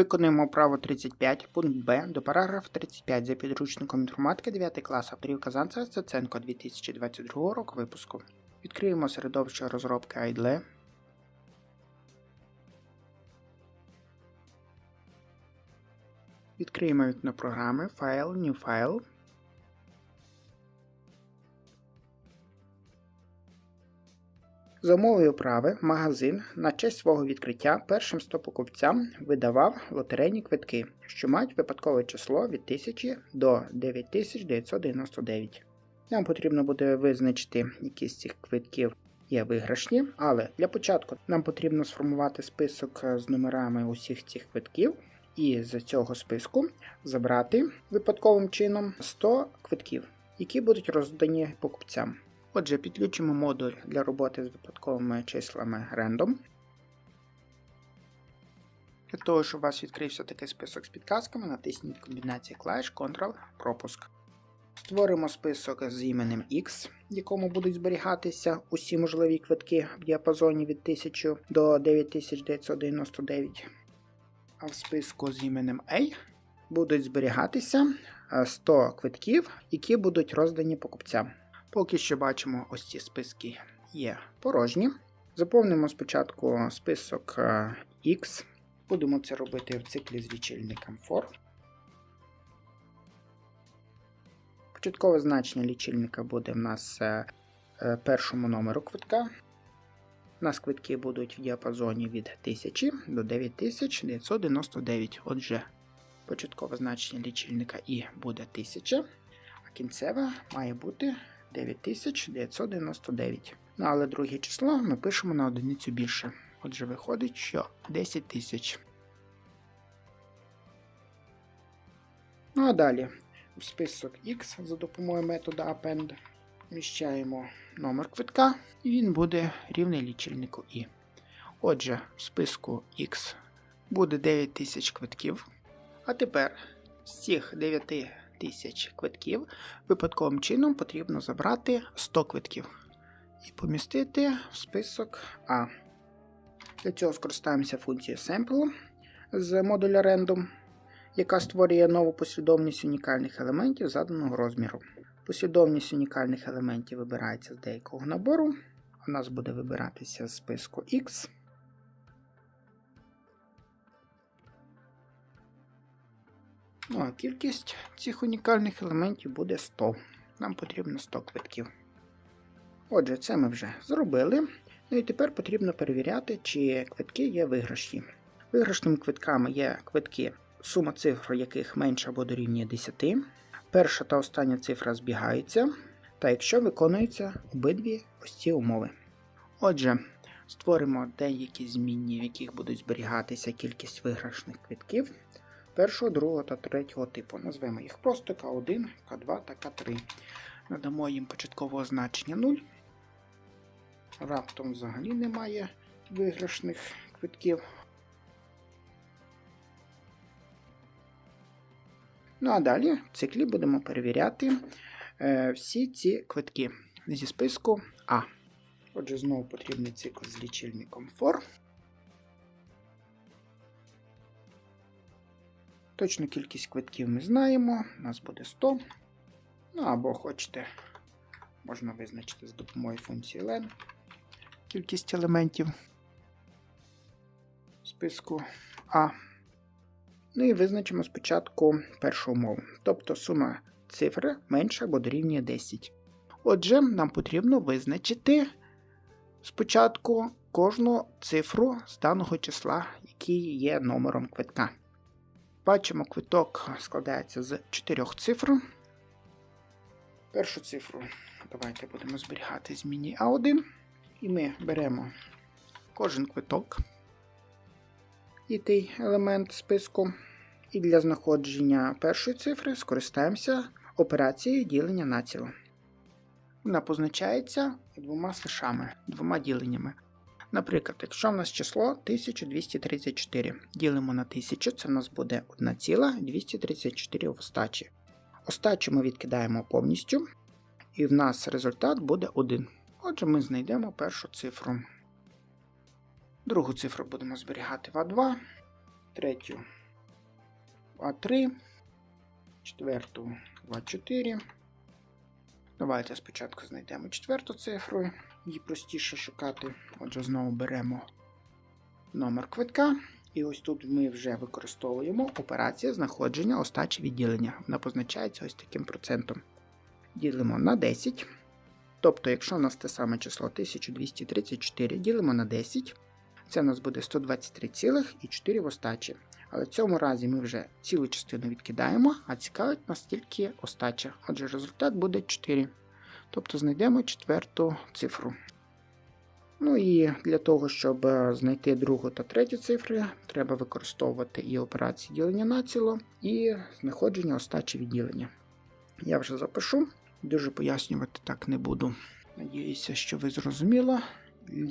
Виконуємо право 35, пункт Б до параграфу 35 за підручником інформатики 9 клас авторів Казанця Стеценко 2022 року випуску. Відкриємо середовище розробки IDLE. Відкриємо вікно програми Файл, New File. За умовою прави, магазин на честь свого відкриття першим 100 покупцям видавав лотерейні квитки, що мають випадкове число від 1000 до 9999. Нам потрібно буде визначити, які з цих квитків є виграшні, але для початку нам потрібно сформувати список з номерами усіх цих квитків, і з цього списку забрати випадковим чином 100 квитків, які будуть роздані покупцям. Отже, підключимо модуль для роботи з випадковими числами Random. Для того, щоб у вас відкрився такий список з підказками, натисніть комбінації клавіш Ctrl пропуск. Створимо список з іменем X, в якому будуть зберігатися усі можливі квитки в діапазоні від 1000 до 9999. А в списку з іменем A будуть зберігатися 100 квитків, які будуть роздані покупцям. Поки що бачимо, ось ці списки є порожні. Заповнимо спочатку список е, X. Будемо це робити в циклі з лічильником for. Початкове значення лічильника буде в нас е, е, першому номеру квитка. У нас квитки будуть в діапазоні від 1000 до 9999. Отже, початкове значення лічильника І буде 1000, а кінцеве має бути 9999. Ну, але друге число ми пишемо на одиницю більше. Отже, виходить, що 10 тисяч. Ну а далі в список X за допомогою методу append вміщаємо номер квитка, і він буде рівний лічильнику І. Отже, в списку X буде 9000 квитків. А тепер з цих 9 тисяч квитків випадковим чином потрібно забрати 100 квитків і помістити в список А. Для цього скористаємося функцією Sample з модуля Random, яка створює нову послідовність унікальних елементів заданого розміру. Послідовність унікальних елементів вибирається з деякого набору. У нас буде вибиратися з списку X. Ну а кількість цих унікальних елементів буде 100. Нам потрібно 100 квитків. Отже, це ми вже зробили. Ну і тепер потрібно перевіряти, чи квитки є виграшні. Виграшними квитками є квитки, сума цифр яких менша або дорівнює 10. Перша та остання цифра збігаються, та якщо виконуються обидві ось ці умови. Отже, створимо деякі змінні, в яких будуть зберігатися кількість виграшних квитків першого, другого та третього типу. Назвемо їх просто К1, К2 та К3. Надамо їм початкового значення 0. Раптом взагалі немає виграшних квитків. Ну а далі в циклі будемо перевіряти е, всі ці квитки зі списку А. Отже, знову потрібний цикл з лічильником for. Точну кількість квитків ми знаємо, у нас буде 100. Ну або хочете, можна визначити з допомогою функції len кількість елементів списку А. Ну і визначимо спочатку першу умову. Тобто сума цифри менша або дорівнює 10. Отже, нам потрібно визначити спочатку кожну цифру з даного числа, який є номером квитка. Бачимо, квиток складається з 4 цифр. Першу цифру давайте будемо зберігати зміні А1. І ми беремо кожен квиток і той елемент списку. І для знаходження першої цифри скористаємося операцією ділення на ціло. Вона позначається двома слишами, двома діленнями. Наприклад, якщо в нас число 1234, ділимо на 1000, це в нас буде 1,234 в остачі. Остачу ми відкидаємо повністю, і в нас результат буде 1. Отже, ми знайдемо першу цифру. Другу цифру будемо зберігати в А2, третю А3, четверту А4. Давайте спочатку знайдемо четверту цифру, її простіше шукати. Отже, знову беремо номер квитка. І ось тут ми вже використовуємо операція знаходження остачі відділення. Вона позначається ось таким процентом. Ділимо на 10. Тобто, якщо у нас те саме число 1234 ділимо на 10, це у нас буде 123,4 в остачі. Але в цьому разі ми вже цілу частину відкидаємо, а цікавить нас тільки остача. Отже, результат буде 4. Тобто знайдемо четверту цифру. Ну і для того, щоб знайти другу та третю цифри, треба використовувати і операції ділення націло, і знаходження остачі відділення. Я вже запишу, дуже пояснювати так не буду. Надіюся, що ви зрозуміли,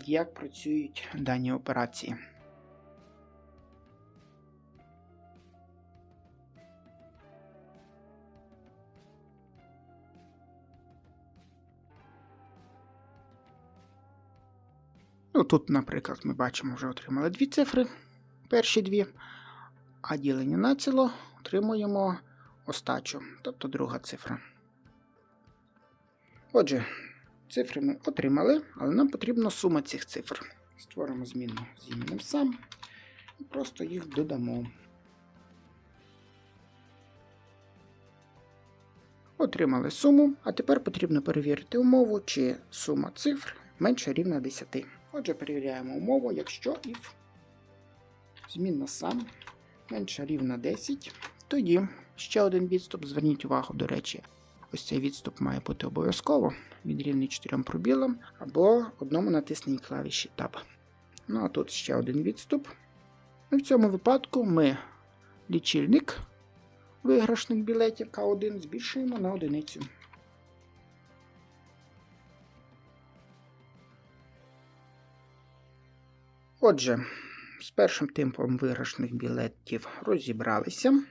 як працюють дані операції. Ну, Тут, наприклад, ми бачимо, вже отримали дві цифри, перші дві, а ділення націло отримуємо остачу, тобто друга цифра. Отже, цифри ми отримали, але нам потрібна сума цих цифр. Створимо зміну з іменем сам і просто їх додамо. Отримали суму, а тепер потрібно перевірити умову, чи сума цифр менше рівна 10. Отже, перевіряємо умову, якщо if змінна сам менше рівна 10, тоді ще один відступ. Зверніть увагу, до речі, ось цей відступ має бути обов'язково. Він рівний 4 пробілам або одному натисненій клавіші Tab. Ну а тут ще один відступ. І в цьому випадку ми лічильник виграшних білетів К1 збільшуємо на одиницю. Отже, з першим типом виграшних білетів розібралися.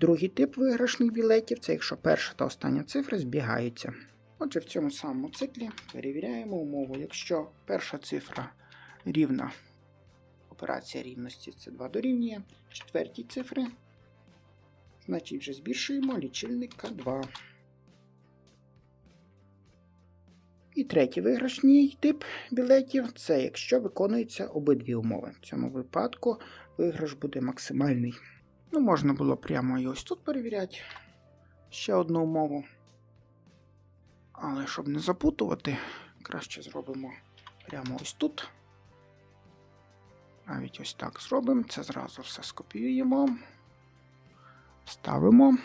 Другий тип виграшних білетів це якщо перша та остання цифри збігаються. Отже, в цьому самому циклі перевіряємо умову. Якщо перша цифра рівна, операція рівності це 2 дорівнює, четвертій цифри, значить вже збільшуємо лічильника 2. І третій виграшний тип білетів це якщо виконуються обидві умови. В цьому випадку виграш буде максимальний. Ну, можна було прямо і ось тут перевіряти ще одну умову. Але щоб не запутувати, краще зробимо прямо ось тут. Навіть ось так зробимо. Це зразу все скопіюємо. Ставимо.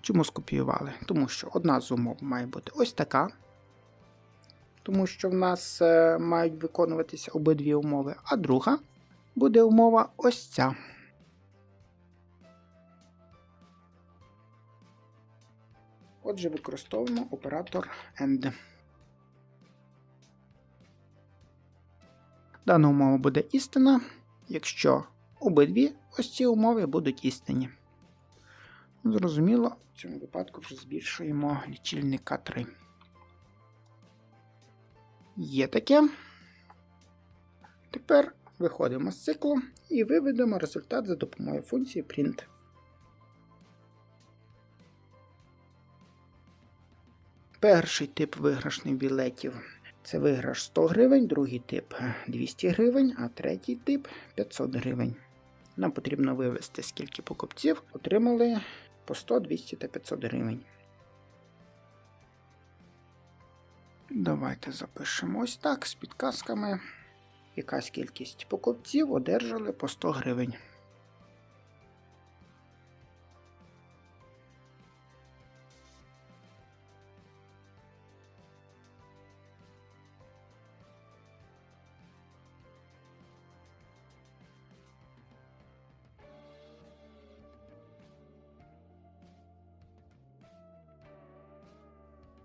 Чому скопіювали? Тому що одна з умов має бути ось така тому що в нас е, мають виконуватися обидві умови, а друга буде умова ось ця. Отже, використовуємо оператор AND. Дана умова буде істина, якщо обидві ось ці умови будуть істинні. Зрозуміло, в цьому випадку вже збільшуємо лічильника 3. Є таке. Тепер виходимо з циклу і виведемо результат за допомогою функції print. Перший тип виграшних білетів це виграш 100 гривень, другий тип 200 гривень, а третій тип 500 гривень. Нам потрібно вивести, скільки покупців отримали по 100, 200 та 500 гривень. Давайте запишемо ось так з підказками. Якась кількість покупців одержали по 100 гривень.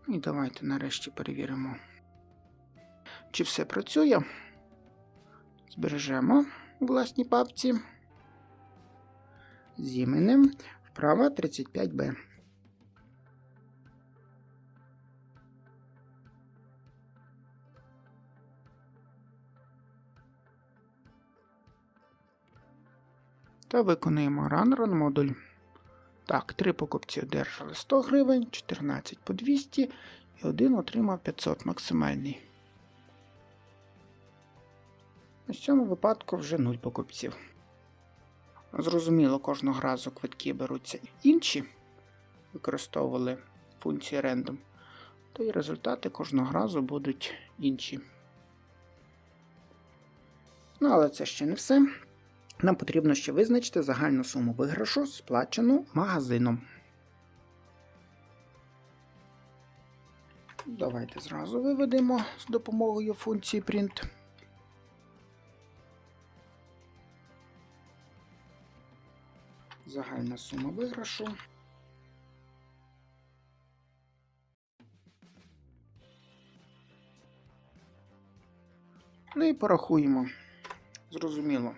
І давайте нарешті перевіримо, чи все працює. Збережемо у власній папці. З іменем вправа 35Б. Та виконуємо Run Run модуль. Так, три покупці одержали 100 гривень, 14 по 200 і один отримав 500 максимальний. У цьому випадку вже 0 покупців. Зрозуміло, кожного разу квитки беруться інші, використовували функції random, то і результати кожного разу будуть інші. Ну, але це ще не все. Нам потрібно ще визначити загальну суму виграшу, сплачену магазином. Давайте зразу виведемо з допомогою функції print. Загальна сума виграшу. Ну і порахуємо. Зрозуміло.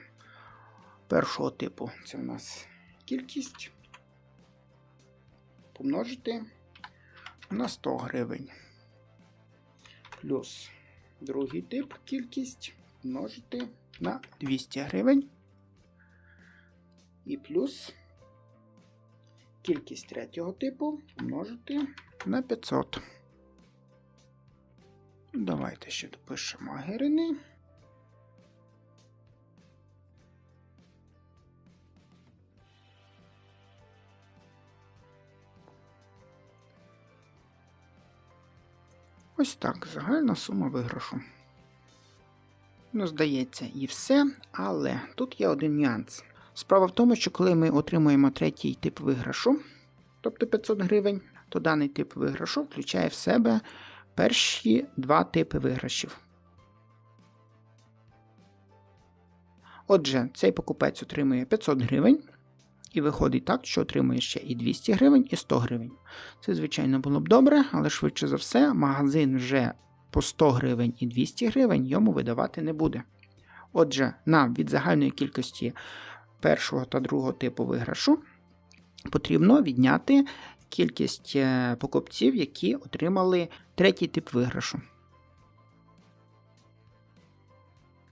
Першого типу це в нас кількість. Помножити на 100 гривень. Плюс другий тип кількість помножити на 200 гривень. І плюс кількість третього типу помножити на 500. Давайте ще допишемо гривни. Ось так, загальна сума виграшу. Ну, здається, і все, але тут є один нюанс. Справа в тому, що коли ми отримуємо третій тип виграшу, тобто 500 гривень, то даний тип виграшу включає в себе перші два типи виграшів. Отже, цей покупець отримує 500 гривень, і виходить так, що отримує ще і 200 гривень, і 100 гривень. Це, звичайно, було б добре, але швидше за все, магазин вже по 100 гривень і 200 гривень йому видавати не буде. Отже, нам від загальної кількості першого та другого типу виграшу потрібно відняти кількість е, покупців, які отримали третій тип виграшу.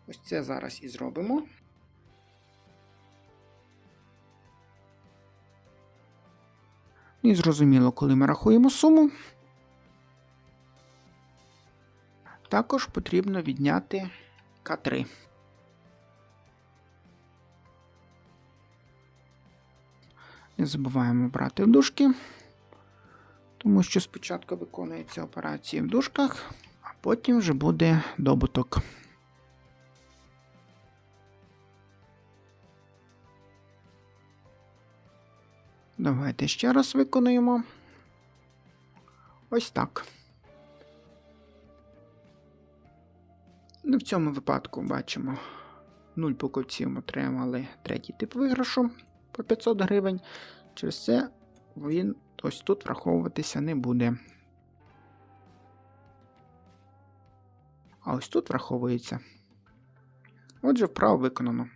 Ось це зараз і зробимо. І зрозуміло, коли ми рахуємо суму, також потрібно відняти К3. Не забуваємо брати в дужки, тому що спочатку виконується операції в дужках, а потім вже буде добуток. Давайте ще раз виконуємо. Ось так. Ну, в цьому випадку бачимо 0 покупців отримали третій тип виграшу по 500 гривень. Через це він ось тут враховуватися не буде. А ось тут враховується. Отже, вправо виконано.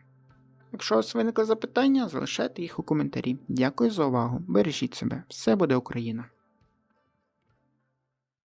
Якщо у вас виникли запитання, залишайте їх у коментарі. Дякую за увагу. Бережіть себе. Все буде Україна!